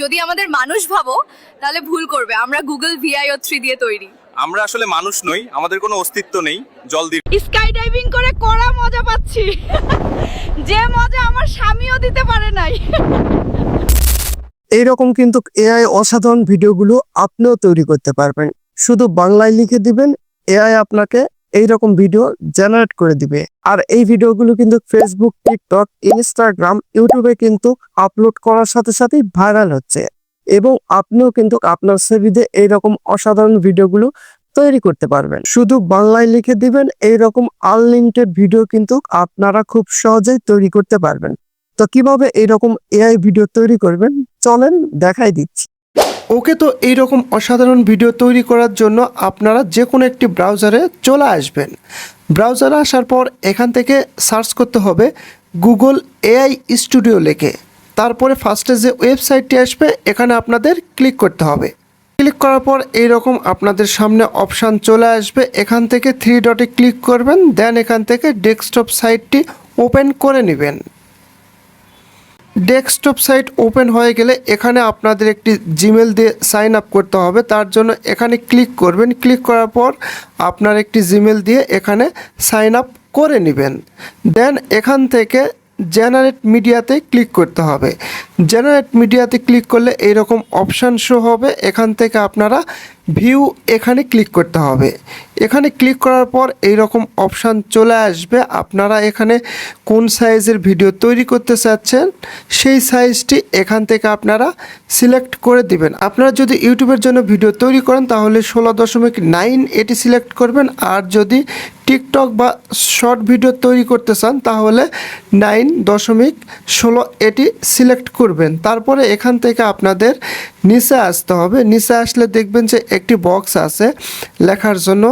যদি আমাদের মানুষ ভাবো তাহলে ভুল করবে। আমরা গুগল ভিআইও থ্রি দিয়ে তৈরি। আমরা আসলে মানুষ নই আমাদের কোনো অস্তিত্ব নেই জল দিয়ে। স্কাই ডাইভিং করে কড়া মজা পাচ্ছি। যে মজা আমার স্বামীও দিতে পারে নাই। এইরকম কিন্তু এআই অসাধারণ ভিডিওগুলো আপনিও তৈরি করতে পারবেন। শুধু বাংলায় লিখে দিবেন এআই আপনাকে এইরকম ভিডিও জেনারেট করে দিবে। আর এই ভিডিওগুলো কিন্তু ফেসবুক টিকটক ইনস্টাগ্রাম ইউটিউবে কিন্তু আপলোড করার সাথে সাথেই ভাইরাল হচ্ছে। এবং আপনিও কিন্তু আপনার ছবিতে এইরকম অসাধারণ ভিডিওগুলো তৈরি করতে পারবেন। শুধু বাংলায় লিখে দিবেন, এইরকম আনলিমিটেড ভিডিও কিন্তু আপনারা খুব সহজেই তৈরি করতে পারবেন। তো কীভাবে এইরকম এআই ভিডিও তৈরি করবেন? চলেন দেখাই দিচ্ছি। ওকে তো এইরকম অসাধারণ ভিডিও তৈরি করার জন্য আপনারা যে কোনো একটি ব্রাউজারে চলে আসবেন। ব্রাউজারে আসার পর এখান থেকে সার্চ করতে হবে গুগল এআই স্টুডিও লেখে। তারপরে ফার্স্টে যে ওয়েবসাইটটি আসবে, এখানে আপনাদের ক্লিক করতে হবে। ক্লিক করার পর এইরকম আপনাদের সামনে অপশান চলে আসবে। এখান থেকে থ্রি ডটে ক্লিক করবেন, দেন এখান থেকে ডেস্কটপ সাইটটি ওপেন করে নেবেন। ডেস্কটপ সাইট ওপেন হয়ে গেলে এখানে আপনাদের একটি জিমেল দিয়ে সাইন আপ করতে হবে। তার জন্য এখানে ক্লিক করবেন। ক্লিক করার পর আপনার একটি জিমেল দিয়ে এখানে সাইন আপ করে নেবেন। দেন এখান থেকে জেনারেট মিডিয়াতে ক্লিক করতে হবে। জেনারেট মিডিয়াতে ক্লিক করলে এইরকম অপশান শো হবে। এখান থেকে আপনারা ভিউ এখানে ক্লিক করতে হবে। এখানে ক্লিক করার পর এই রকম অপশান চলে আসবে। আপনারা এখানে কোন সাইজের ভিডিও তৈরি করতে চাচ্ছেন, সেই সাইজটি এখান থেকে আপনারা সিলেক্ট করে দিবেন। আপনারা যদি ইউটিউবের জন্য ভিডিও তৈরি করেন, তাহলে ষোলো দশমিক নাইন এটি সিলেক্ট করবেন। আর যদি টিকটক বা শর্ট ভিডিও তৈরি করতে চান, তাহলে নাইন দশমিক ষোলো এটি সিলেক্ট করবেন। তারপরে এখান থেকে আপনাদের নিচে আসতে হবে। নিচে আসলে দেখবেন যে একটি বক্স আছে লেখার জন্য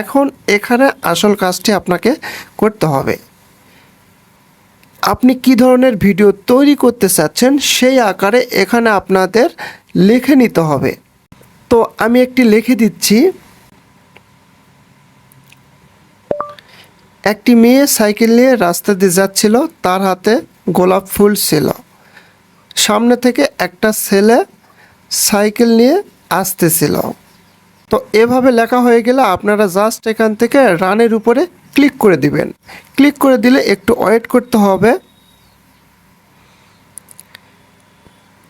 এখন এখানে আসল কাজটি আপনাকে করতে হবে। আপনি কি ধরনের ভিডিও তৈরি করতে চাচ্ছেন সেই আকারে এখানে আপনাদের লিখে নিতে হবে। তো আমি একটি লিখে দিচ্ছি। একটি মেয়ে সাইকেল নিয়ে রাস্তা দিয়ে যাচ্ছিল, তার হাতে গোলাপ ফুল ছিল। সামনে থেকে একটা ছেলে সাইকেল নিয়ে আসতেছিল। তো এভাবে লেখা হয়ে গেলে আপনারা জাস্ট এখান থেকে রানের উপরে ক্লিক করে দিবেন। ক্লিক করে দিলে একটু ওয়েট করতে হবে।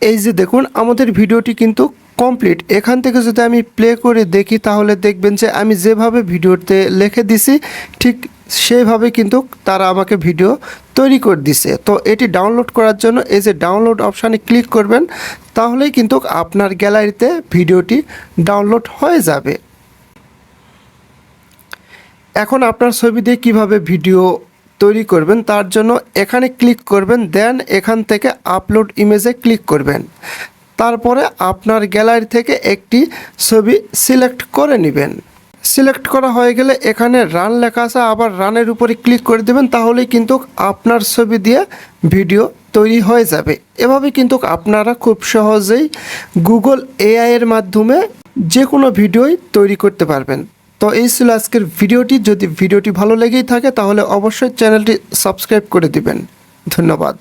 এই যে দেখুন, আমাদের ভিডিওটি কিন্তু কমপ্লিট এখান থেকে যদি আমি প্লে করে দেখি, তাহলে দেখবেন যে আমি যেভাবে ভিডিওতে লিখে দিছি, ঠিক সেইভাবে কিন্তু তারা আমাকে ভিডিও তৈরি করে দিছে। তো এটি ডাউনলোড করার জন্য এই যে ডাউনলোড অপশানে ক্লিক করবেন, তাহলেই কিন্তু আপনার গ্যালারিতে ভিডিওটি ডাউনলোড হয়ে যাবে। এখন আপনার ছবি দিয়ে কীভাবে ভিডিও তৈরি করবেন, তার জন্য এখানে ক্লিক করবেন দেন এখান থেকে আপলোড ইমেজে ক্লিক করবেন। তারপরে আপনার গ্যালারি থেকে একটি ছবি সিলেক্ট করে নেবেন। সিলেক্ট করা হয়ে গেলে এখানে রান লেখা আছে, আবার রানের উপরে ক্লিক করে দেবেন, তাহলেই কিন্তু আপনার ছবি দিয়ে ভিডিও তৈরি হয়ে যাবে। এভাবে কিন্তু আপনারা খুব সহজেই গুগল এআই এর মাধ্যমে যে কোনো ভিডিওই তৈরি করতে পারবেন। তো এই ছিল আজকের ভিডিওটি। যদি ভিডিওটি ভালো লেগেই থাকে, তাহলে অবশ্যই চ্যানেলটি সাবস্ক্রাইব করে দিবেন। ধন্যবাদ।